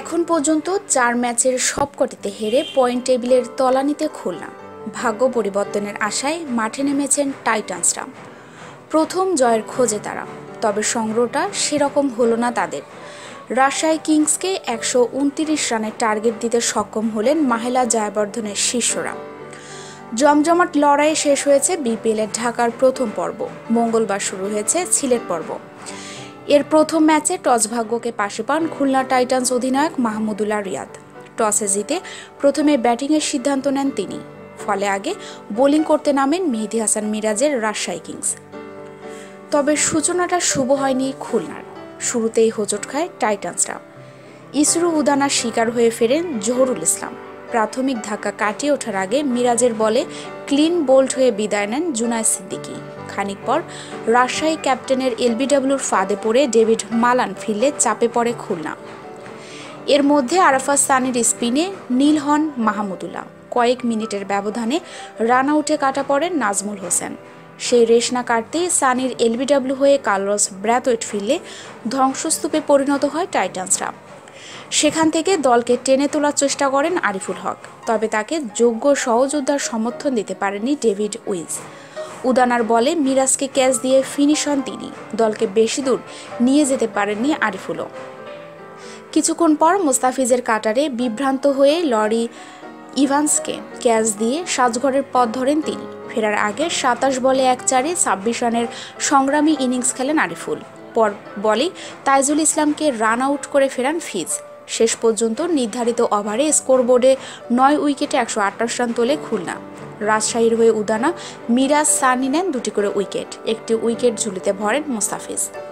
এখন পর্যন্ত চার ম্যাচের সবকটিতে হেরে পয়েন্ট টেবিলের তলানিতে খুলনা। ভাগ্য পরিবর্তনের আশায় মাঠে নেমেছেন টাইটান্সরা। প্রথম জয়ের খোঁজে তারা, তবে সংগ্রহটা সেরকম হলো না তাদের। রাজশাহী কিংসকে একশো উনতিরিশ রানের টার্গেট দিতে সক্ষম হলেন মাহেলা জয়াবর্ধনের শিষ্যরা। জমজমাট লড়াইয়ে শেষ হয়েছে বিপিএলের ঢাকার প্রথম পর্ব। মঙ্গলবার শুরু হয়েছে সিলেট পর্ব। এর প্রথম ম্যাচে টস ভাগ্যকে পাশে পান খুলনা টাইটান্স অধিনায়ক মাহমুদুল্লাহ রিয়াদ। টসে জিতে প্রথমে ব্যাটিংয়ের সিদ্ধান্ত নেন তিনি। ফলে আগে বোলিং করতে নামেন মেহেদি হাসান মিরাজের রাজশাহী কিংস। তবে সূচনাটা শুভ হয়নি খুলনার। শুরুতেই হোঁচট খায় টাইটান্সরা ইসরু উদানার শিকার হয়ে ফেরেন জহরুল ইসলাম। প্রাথমিক ধাক্কা কাটিয়ে ওঠার আগে মিরাজের বলে ক্লিন বোল্ড হয়ে বিদায় নেন জুনায় সিদ্দিকি। খানিক পর রাজশাহী ক্যাপ্টেনের এলবিডব্লিউর ফাঁদে পড়ে ডেভিড মালান ফিরলে চাপে পড়ে খুলনা। এর মধ্যে আরাফাত সানির স্পিনে নীল হন মাহমুদুল্লাহ কয়েক মিনিটের ব্যবধানে রান আউটে কাটা পড়েন নাজমুল হোসেন। সেই রেশ না কাটতেই সানির এলবিডব্লিউ হয়ে কার্লস ব্র্যাথওয়েট ফিরলে ধ্বংসস্তূপে পরিণত হয় টাইটান্সরা। সেখান থেকে দলকে টেনে তোলার চেষ্টা করেন আরিফুল হক, তবে তাকে যোগ্য সহযোদ্ধার সমর্থন দিতে পারেনি ডেভিড উইজ উদানার বলে মিরাজকে ক্যাচ দিয়ে ফিনিশ হন তিনি। দলকে বেশি দূর নিয়ে যেতে পারেননি আরিফুলও। কিছুক্ষণ পর মোস্তাফিজের কাটারে বিভ্রান্ত হয়ে লরি ইভান্সকে ক্যাচ দিয়ে সাজঘরের পথ ধরেন তিনি। ফেরার আগে সাতাশ বলে এক চারে ছাব্বিশ রানের সংগ্রামী ইনিংস খেলেন আরিফুল। পর বলেই তাইজুল ইসলামকে রান আউট করে ফেরান ফিজ। শেষ পর্যন্ত নির্ধারিত ওভারে স্কোরবোর্ডে নয় উইকেটে একশো আটাশ রান তোলে খুলনা। রাজশাহীর হয়ে উদানা মিরাজ সানি নেন দুটি করে উইকেট। একটি উইকেট ঝুলিতে ভরেন মোস্তাফিজ।